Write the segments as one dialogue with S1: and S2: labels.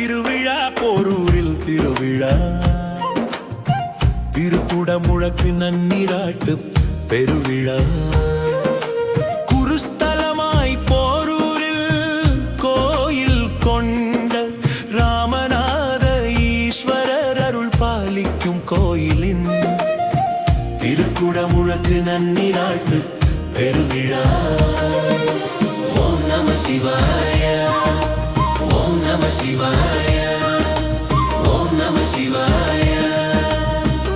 S1: திருவிழா போரூரில் திருவிழா. திருக்குட முழக்கு நன்னீராட்டு பெருவிழா. குருஸ்தலமாய் போரூரில் கோயில் கொண்ட ராமநாத ஈஸ்வரர் அருள் பாலிக்கும் கோயிலின் திருக்குட முழக்கு நன்னீராட்டு பெருவிழா. ஓம் நம சிவாயா. சிவாய ஓம் நம சிவாய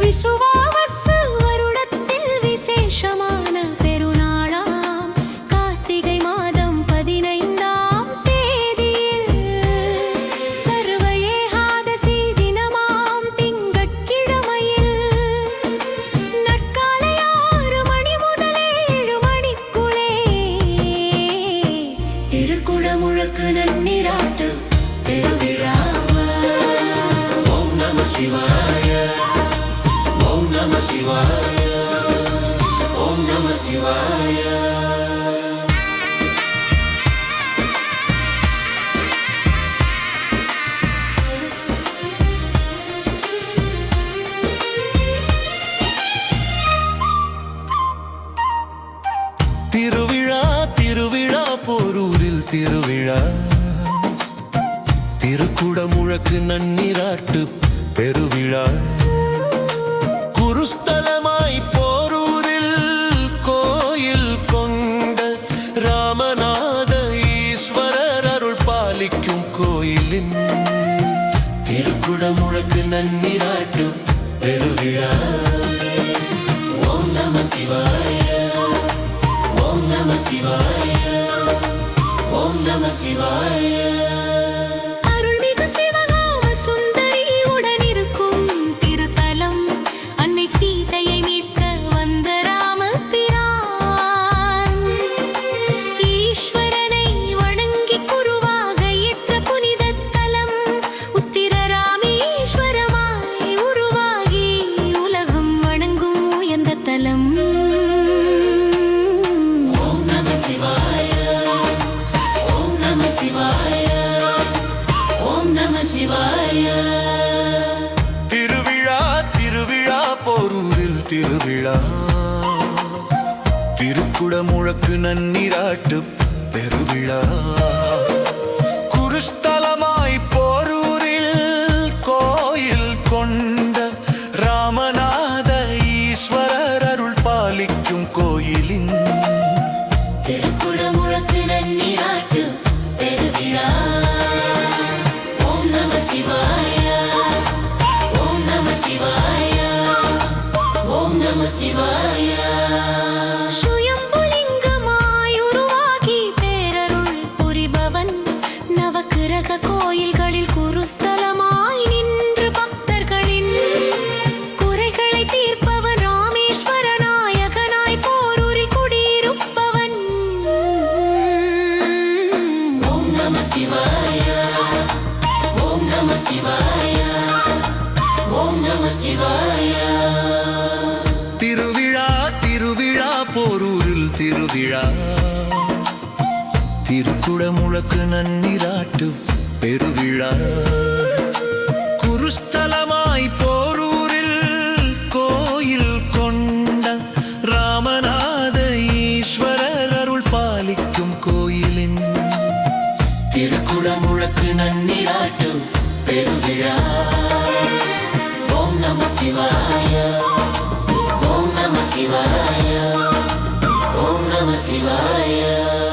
S2: விசுவாவசு வருடத்தில் விசேஷமான பெருநாளாம் கார்த்திகை மாதம் பதினைந்தாம் தேதியில் சர்வ ஏகாதசி தினமாம் திங்கட்கிழமையில் நற்காலை ஆறு மணி முதல் ஏழு மணிக்குள்ளே திருக்குடமுழக்கு நன்னீராட்டு
S1: திருவிழா திருவிழா போரூரில் திருவிழா. திருக்குடமுழக்கு நன்னிராட்டு பெருவிழா. குருஸ்தலமாய் போரூரில் கோயில் கொண்ட ராமநாத ஈஸ்வரர் அருள் பாலிக்கும் கோயிலின் திருக்குடமுழக்கு நன்னிராட்டு பெருவிழா. ஓம் நம சிவாய ஓம் நம சிவாய ஓம் நம சிவாய. போரூரில் திருவிழா. திருக்குட முழக்கு நன்னிராட்டு பெருவிழா. குருஸ்தலமாய் போரூரில் கோயில் கொண்ட ராமநாத ஈஸ்வரர் அருள் பாலிக்கும் கோயிலின்
S2: திருக்குட முழக்கு நன்னிராட்டு சிவாய. சுயம்புலிங்கமாய் உருவாகி பேரருள் புரிபவன். நவக்கிரக கோயில்களில் குருஸ்தலமாய் நின்று பக்தர்களின். குறைகளை தீர்ப்பவன் ராமேஸ்வர நாயகனாய் போரூரில் குடியிருப்பவன்.
S1: ஓம் நம சிவாய. ஓம் நம சிவாய. ஓம் நம சிவாய. போரூரில் திருவிழா. திருக்குடமுழக்கு நன்னிராட்டு பெருவிழா. குருஸ்தலமாய் போரூரில் கோயில் கொண்ட ராமநாத ஈஸ்வரர் அருள் பாலிக்கும் கோயிலின் திருக்குடமுழக்கு நன்னிராட்டு பெருவிழா. ஓம் நம சிவாய ஓம் நம சிவாய. நம சிவாய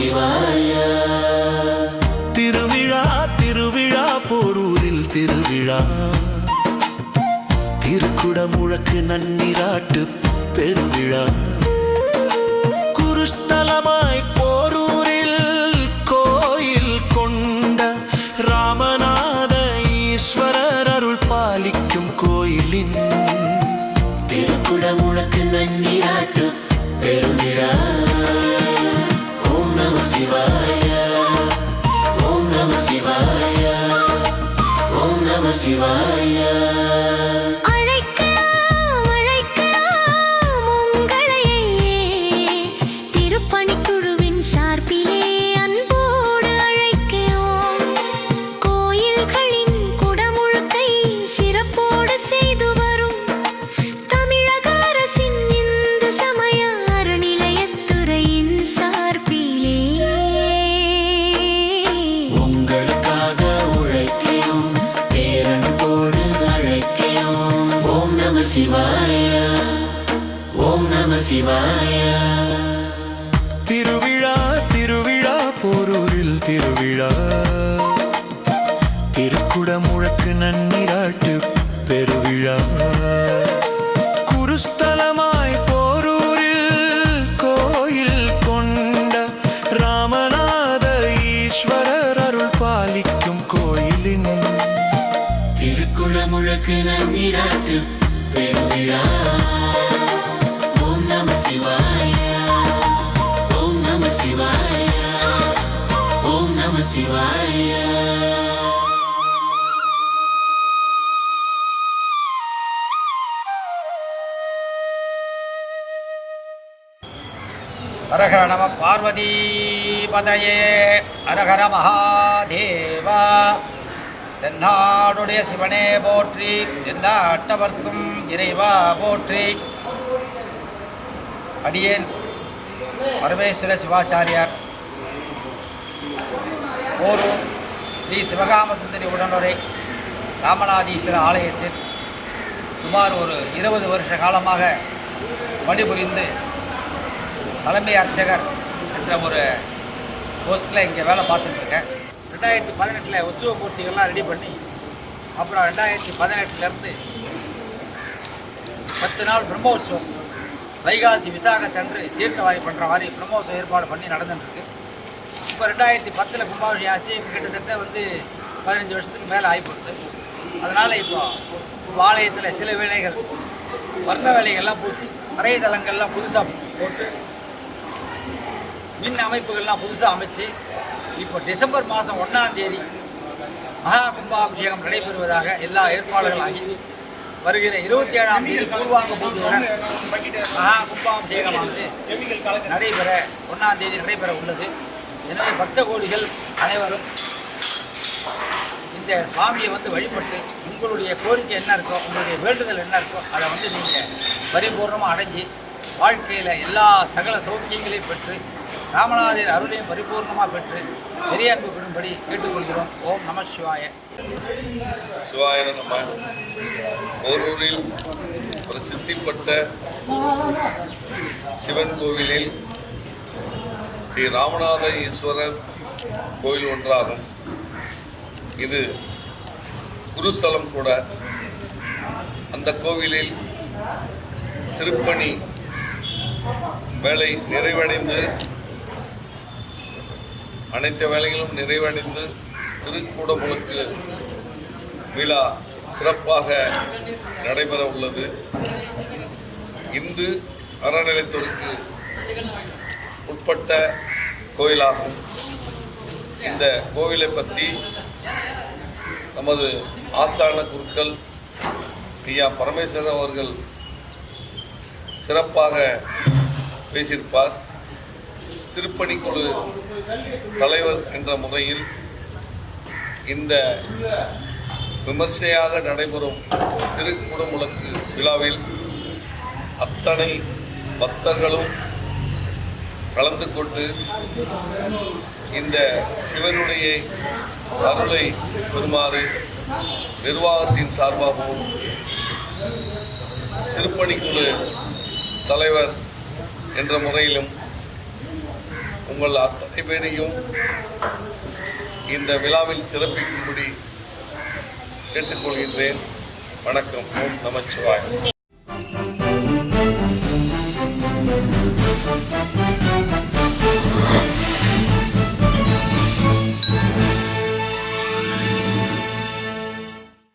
S2: நமச்சிவாய திருவிழா திருவிழா போரூரில் திருவிழா. திருக்குட முழக்கு நன்னிராட்டு பெருவிழா. குருஷ்தலமாய் போரூரில் கோயில் கொண்ட ராமநாத ஈஸ்வரர் அருள்
S1: பாலிக்கும் கோயிலின் திருக்குட முழக்கு நன்னிராட்டு பெருவிழா. சிவாய
S2: அழைக்கலாம்
S1: சிவாய ஓம் நம சிவாய. திருவிழா திருவிழா போரூரில் திருவிழா. திருக்குடமுழக்கு நன்னிராட்டு பெருவிழா. குருஸ்தலமாய் போரூரில் கோயில் கொண்ட ராமநாத ஈஸ்வரர் அருள் பாலிக்கும் கோயிலின் திருக்குடமுழக்கு நன்னிராட்டு பெருவிழா ஓம் நம சிவாய ஓம் நம சிவாய ஓம் நம சிவாய
S3: ஹரஹர நம பார்வதி பதையே ஹரஹர மகாதேவா தென்னாடுடைய சிவனே போற்றி எல்லா அட்டவர்க்கும் இறைவா போற்றி. அடியேன் பரமேஸ்வர சிவாச்சாரியார். ஓரூர் ஸ்ரீ சிவகாமசுந்தரி உடனுரை ராமநாதீஸ்வர ஆலயத்தில் சுமார் ஒரு இருபது வருஷ காலமாக பணிபுரிந்து தலைமை அர்ச்சகர் என்ற ஒரு போஸ்ட்டில் இங்கே வேலை பார்த்துட்ருக்கேன் ரெண்டாயிரத்தி பதினெட்டில் உற்சவ பூர்த்திகள்லாம் ரெடி பண்ணி அப்புறம் ரெண்டாயிரத்தி பதினெட்டுலேருந்து பத்து நாள் பிரம்மோற்சவம். வைகாசி விசாகத்தன்று தீர்த்தவாரி பண்ணுற மாதிரி பிரம்மோற்சவம் ஏற்பாடு பண்ணி நடந்துட்டுருக்கு. இப்போ ரெண்டாயிரத்தி பத்தில் கும்பாபிஷேகம் ஆச்சு. இப்போ கிட்டத்தட்ட வந்து பதினஞ்சு வருஷத்துக்கு மேலே ஆகிப்போகுது அதனால் இப்போ ஆலயத்தில் சில வேலைகள் வர்ண வேலைகள்லாம் பூசி தரைதளங்கள்லாம் புதுசாக போட்டு மின் அமைப்புகள்லாம் புதுசாக அமைச்சு இப்போ டிசம்பர் மாதம் ஒன்றாம் தேதி மகா கும்பாபிஷேகம் நடைபெறுவதாக எல்லா ஏற்பாடுகளாகி வருகிற இருபத்தி ஏழாம் தேதி பூர்வாங்க பூஜையுடன் மகா கும்பாபிஷேகமானது நடைபெற ஒன்றாம் தேதி நடைபெற உள்ளது. எனவே பக்த கோடிகள் அனைவரும் இந்த சுவாமியை வந்து வழிபட்டு உங்களுடைய கோரிக்கை என்ன இருக்கோ உங்களுடைய வேண்டுதல் என்ன இருக்கோ அதை வந்து நீங்கள் பரிபூர்ணமாக அடைஞ்சு வாழ்க்கையில் எல்லா சகல சௌக்கியங்களையும் பெற்று ராமநாதர் அருளையும் பரிபூர்ணமாக பெற்று பெரிய அன்பு பெறும்படி கேட்டுக்கொள்கிறோம். ஓம் நம சிவாய.
S4: சிவாய நம்ம போரூரில் பிரசித்தி பெற்ற சிவன் கோவிலில் ஸ்ரீ ராமநாத ஈஸ்வரர் கோயில் ஒன்றாகும். இது குருஸ்தலம் கூட. அந்த கோவிலில் திருப்பணி வேலை நிறைவடைந்து அனைத்து வேலைகளும் நிறைவடைந்து திருக்கூடமுழுக்கு விழா சிறப்பாக நடைபெற உள்ளது. இந்து அறநிலைத்துறைக்கு உட்பட்ட கோயிலாகும் இந்த கோவிலை பற்றி நமது ஆசான குருக்கள் ஐயா பரமேஸ்வரன் அவர்கள் சிறப்பாக பேசியிருப்பார். திருப்பணிக்குழு தலைவர் என்ற முறையில் இந்த விமர்சையாக நடைபெறும் திருக்குடமுழக்கு விழாவில் அத்தனை பக்தர்களும் கலந்து கொண்டு இந்த சிவனுடைய அருளை பெறுமாறு நிர்வாகத்தின் சார்பாகவும் திருப்பணிக்குழு தலைவர் என்ற முறையிலும் உங்கள் அத்தனை பேரையும் இந்த விழாவில் சிறப்பிக்கும்படி கேட்டுக்கொள்கின்றேன். வணக்கம். ஓம் நமச்சிவாயம்.